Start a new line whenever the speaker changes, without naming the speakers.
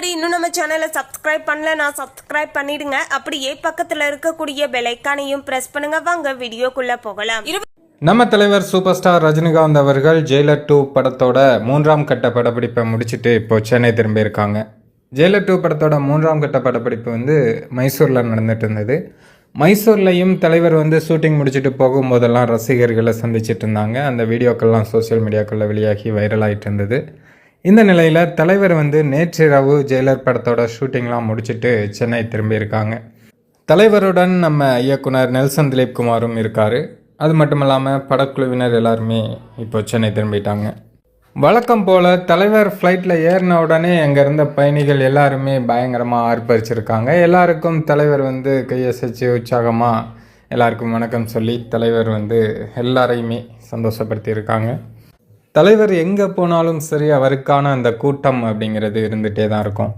முன்னாடி இன்னும் நம்ம சேனலை சப்ஸ்கிரைப் பண்ணல நான் சப்ஸ்கிரைப் பண்ணிடுங்க. அப்படியே பக்கத்துல இருக்கக்கூடிய பெலைக்கானையும் பிரஸ் பண்ணுங்க. வாங்க வீடியோக்குள்ள போகலாம்.
நம்ம தலைவர் சூப்பர் ஸ்டார் ரஜினிகாந்த் அவர்கள் ஜெயிலர் டூ படத்தோட மூன்றாம் கட்ட படப்பிடிப்பை முடிச்சுட்டு இப்போ சென்னை திரும்பியிருக்காங்க ஜெயிலர் டூ படத்தோட மூன்றாம் கட்ட படப்பிடிப்பு வந்து மைசூரில் நடந்துட்டு இருந்தது. மைசூர்லையும் தலைவர் வந்து ஷூட்டிங் முடிச்சுட்டு போகும்போதெல்லாம் ரசிகர்களை சந்திச்சிட்டு இருந்தாங்க. அந்த வீடியோக்கள்லாம் சோஷியல் மீடியாக்களில் வெளியாகி வைரல் ஆகிட்டு இருந்தது. இந்த நிலையில் தலைவர் வந்து நேற்றிரவு ஜெயிலர் படத்தோட ஷூட்டிங்லாம் முடிச்சுட்டு சென்னை திரும்பியிருக்காங்க. தலைவருடன் நம்ம இயக்குனர் நெல்சன் திலீப் குமாரும் இருக்கார். அது மட்டும் இல்லாமல் படக்குழுவினர் எல்லாருமே இப்போ சென்னை திரும்பிட்டாங்க. வழக்கம் போல் தலைவர் ஃப்ளைட்டில் ஏறின உடனே அங்கே இருந்த பயணிகள் எல்லாருமே பயங்கரமாக ஆர்ப்பரிச்சிருக்காங்க. எல்லாருக்கும் தலைவர் வந்து கையசைச்சு உற்சாகமாக எல்லாருக்கும் வணக்கம் சொல்லி தலைவர் வந்து எல்லாரையுமே சந்தோஷப்படுத்தியிருக்காங்க. தலைவர் எங்கே போனாலும் சரி அவருக்கான அந்த கூட்டம் அப்படிங்கிறது இருந்துகிட்டே தான் இருக்கும்.